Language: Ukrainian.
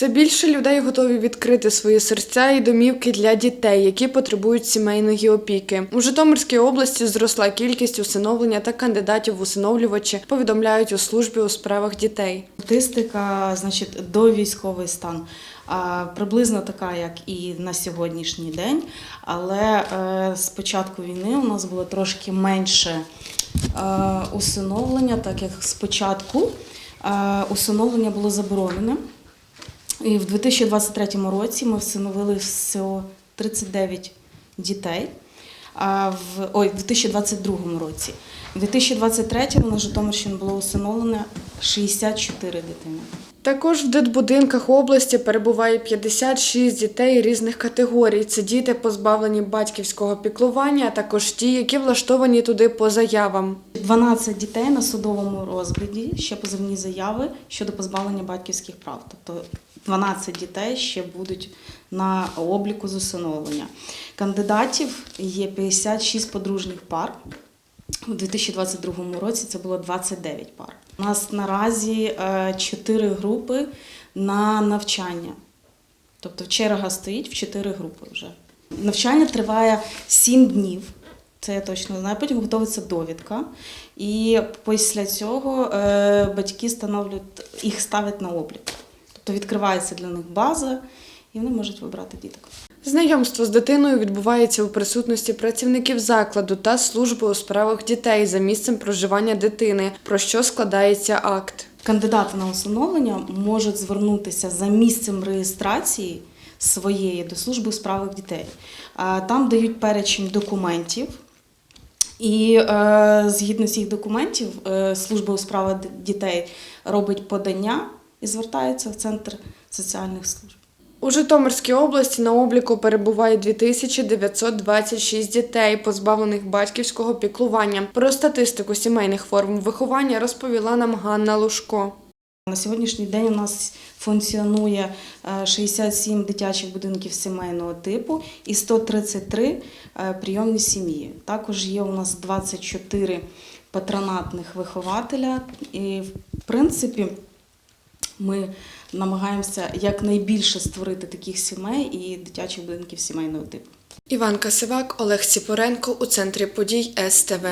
Все більше людей готові відкрити свої серця і домівки для дітей, які потребують сімейної опіки. У Житомирській області зросла кількість усиновлення та кандидатів в усиновлювачі, повідомляють у службі у справах дітей. Статистика, значить, до військовий стан приблизно така, як і на сьогоднішній день. Але е, з початку війни у нас було трошки менше е, усиновлення, так як спочатку е, усиновлення було заборонене. І в 2023 році ми всиновили всього 39 дітей. А в ой, в 2022 році. В 2023 на Житомирщині було усиновлено 64 дитини. Також в дитбудинках області перебуває 56 дітей різних категорій. Це діти, позбавлені батьківського піклування, а також ті, які влаштовані туди по заявам. 12 дітей на судовому розгляді ще позовні заяви щодо позбавлення батьківських прав. Тобто 12 дітей ще будуть на обліку з усиновлення. Кандидатів є 56 подружніх пар. У 2022 році це було 29 пар. У нас наразі 4 групи на навчання. Тобто черга стоїть в 4 групи вже. Навчання триває 7 днів. Це я точно знаю. Потім готується довідка. І після цього е, батьки їх ставлять на облік. Тобто відкривається для них база, і вони можуть вибрати діток. Знайомство з дитиною відбувається у присутності працівників закладу та служби у справах дітей за місцем проживання дитини, про що складається акт. Кандидати на усиновлення можуть звернутися за місцем реєстрації своєї до служби у справах дітей. Там дають перечень документів. І е, згідно цих документів, е, служба у справах дітей робить подання і звертається в центр соціальних служб. У Житомирській області на обліку перебуває 2926 дітей, позбавлених батьківського піклування. Про статистику сімейних форм виховання розповіла нам Ганна Лушко. На сьогоднішній день у нас функціонує е, 67 дитячих будинків сімейного типу і 133 е, прийомні сім'ї. Також є у нас 24 патронатних вихователя. І, в принципі, ми намагаємося якнайбільше створити таких сімей і дитячих будинків сімейного типу. Іван Касивак, Олег Сіпоренко у центрі подій СТВ.